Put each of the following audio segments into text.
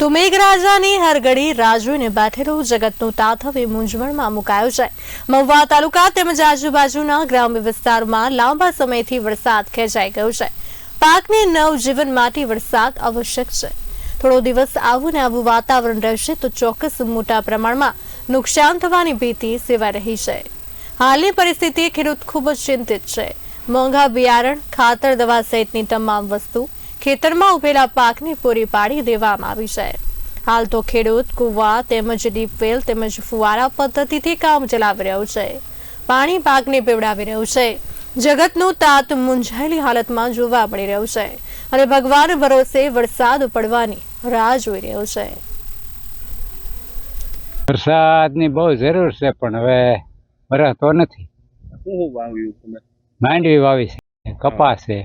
તો મેઘરાજાની હરગડી રાહ જોઈને બેઠેલું જગતનું તાથવ એ મૂંઝવણમાં મુકાયો છે. મહુવા તાલુકા તેમજ આજુબાજુના ગ્રામ્ય વિસ્તારમાં લાંબા સમયથી વરસાદ ખેંચાઈ ગયો છે. પાકને નવજીવન માટે વરસાદ આવશ્યક છે. થોડો દિવસ આવું ને આવું વાતાવરણ રહેશે તો ચોક્કસ મોટા પ્રમાણમાં નુકસાન થવાની ભીતિ સેવાઈ રહી છે. હાલની પરિસ્થિતિએ ખેડૂત ખૂબ જ ચિંતિત છે. મોંઘા બિયારણ, ખાતર, દવા સહિતની તમામ વસ્તુ ખેતરમાં ઉભેલા પાકને પૂરી પાડી દેવામાં આવી છે. હાલ તો ખેડૂત કુવા તેમજ ડીપવેલ તેમજ ફુવારા પદ્ધતિથી કામ ચલાવી રહ્યો છે. પાણી પાકને પીવડાવી રહ્યું છે. જગતનું તાત મૂંઝાયેલી હાલતમાં જોવા મળી રહ્યું છે અને ભગવાન ભરોસે વરસાદ પડવાની રાહ જોઈ રહ્યો છે. વરસાદની બહુ જરૂર છે પણ હવે વરસતો નથી. માંડવી વાવી છે કપાસ છે.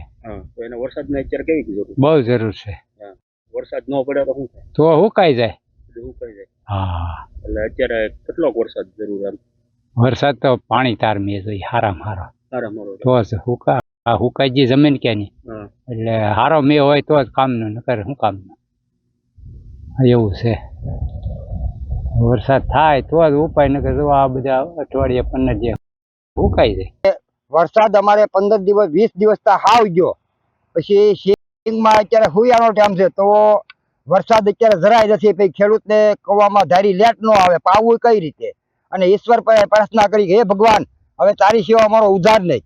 તો એને વરસાદની અત્યારે કેવી જરૂર? બહુ જરૂર છે. વરસાદ ન પડે તો શું થાય? તો હુકાઈ જાય. હુકાઈ સુકાઈ જાય. હા. એટલે અત્યારે કેટલોક વરસાદ જરૂર એમ? વરસાદ તો પાણી તારમીએ જોઈએ હારા હારો સારા મારો તો. જ હુકા આ હુકાઈ ગઈ જમીન ક્યાંની? હા. એટલે હારો મે હોય તો જ કામનું નકર શું કામનું? એવું છે. વરસાદ થાય તો જ ઉપાય નકર જો આ બધા અઠવાડિયે પંદર જે હુકાઈ જાય. વરસાદ અમારે પંદર દિવસ વીસ દિવસ તો હાવ ગયો. પછી સિંગમાં અત્યારે હુયાનો ટાઈમ છે તો વરસાદ અત્યારે જરાય નથી પછી ખેડૂતને કવામાં ધારી લેટ નો આવે પાવું કઈ રીતે? અને ઈશ્વર પર પ્રાર્થના કરી કે હે ભગવાન હવે તારી સેવા અમારો ઉધાર નહીં.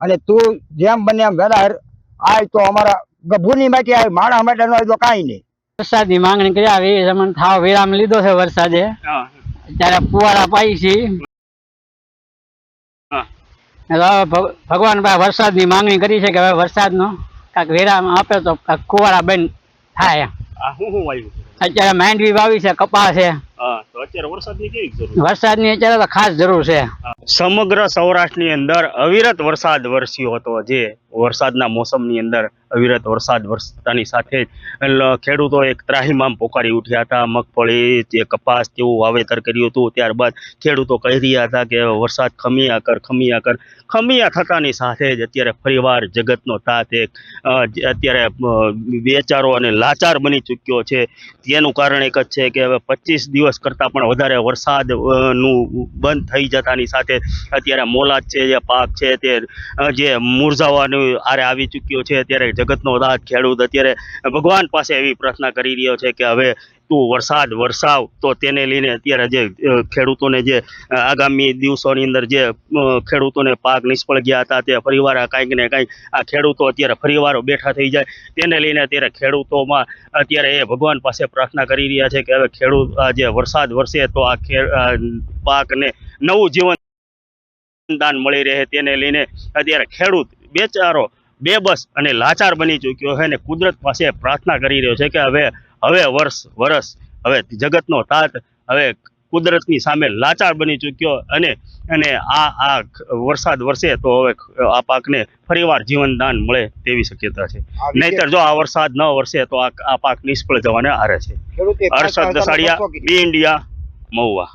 અને તું જેમ બને એમ વહેલા આય તો અમારા ગભુની માટે આવે માણા માટે નો આવે તો કાંઈ નહીં. વરસાદની માંગણી કરી આવી જમણ થાવ વિરામ લીધો છે વરસાદે. ત્યારે અત્યારે ફુવારા પાઈ છે. ભગવાન પાસે વરસાદની માંગણી કરી છે કે હવે વરસાદનો કાંક વિરામ આપે તો ફુવારા બંધ થાય શું શું વાવ્યું અત્યારે માંડવી વાવી છે કપા છે. વરસાદની વરસાદની અત્યારે તો ખાસ જરૂર છે. સમગ્ર સૌરાષ્ટ્રની અંદર અવિરત વરસાદ વરસ્યો હતો જે વરસાદના મોસમની અંદર અવિરત વરસાદ વરસતાની સાથે જ ખેડૂતો એક ત્રાહીમામ પોકારી ઉઠ્યા હતા. મગફળી, જે કપાસ જેવું વાવેતર કર્યું હતું. ત્યારબાદ ખેડૂતો કહી રહ્યા હતા કે, વરસાદ ખમિયા કર ખમિયા કર. ખમિયા થતાની સાથે જ અત્યારે ફરીવાર જગતનો તાત એક અત્યારે વેચારો અને લાચાર બની ચૂક્યો છે. તેનું કારણ એક જ છે કે, હવે પચીસ દિવસ કરતાં પણ વધારે વરસાદનું બંધ થઈ જતાની સાથે અત્યારે મોલાદ છે, જે પાક છે તે જે મુરઝાવાનું આરે આવી ચૂક્યો છે. અત્યારે જગતનો દાદ ખેડૂત અત્યારે ભગવાન પાસે એવી પ્રાર્થના કરી રહ્યો છે કે હવે તું વરસાદ વરસાવ, તો તેને લઈને અત્યારે જે ખેડૂતોને જે આગામી દિવસોની અંદર જે ખેડૂતોને પાક નિષ્ફળ ગયા હતા, તે ફરીવાર કાંઈક ને કાંઈક આ ખેડૂતો અત્યારે ફરીવાર બેઠા થઈ જાય. તેને લઈને અત્યારે ખેડૂતોમાં અત્યારે એ ભગવાન પાસે પ્રાર્થના કરી રહ્યા છે કે હવે ખેડૂત આ જે વરસાદ વરસે તો આ પાકને નવું જીવન દાન મળી રહે. તેને લઈને અત્યારે ખેડૂત બેચારો બેબસ અને લાચાર બની ચૂક્યો છે અને કુદરત પાસે પ્રાર્થના કરી રહ્યો છે કે હવે હવે વર્ષ વરસ હવે જગતનો તાત હવે કુદરતની સામે લાચાર બની ચૂક્યો અને અને આ આ વરસાદ વરસે તો હવે આ પાકને ફરીવાર જીવનદાન મળે તેવી શક્યતા છે. નહીતર જો આ વરસાદ ન વરસે તો આ પાક નિષ્ફળ જવાને હારે છે. Harshad Dasadiya B India Mahuva.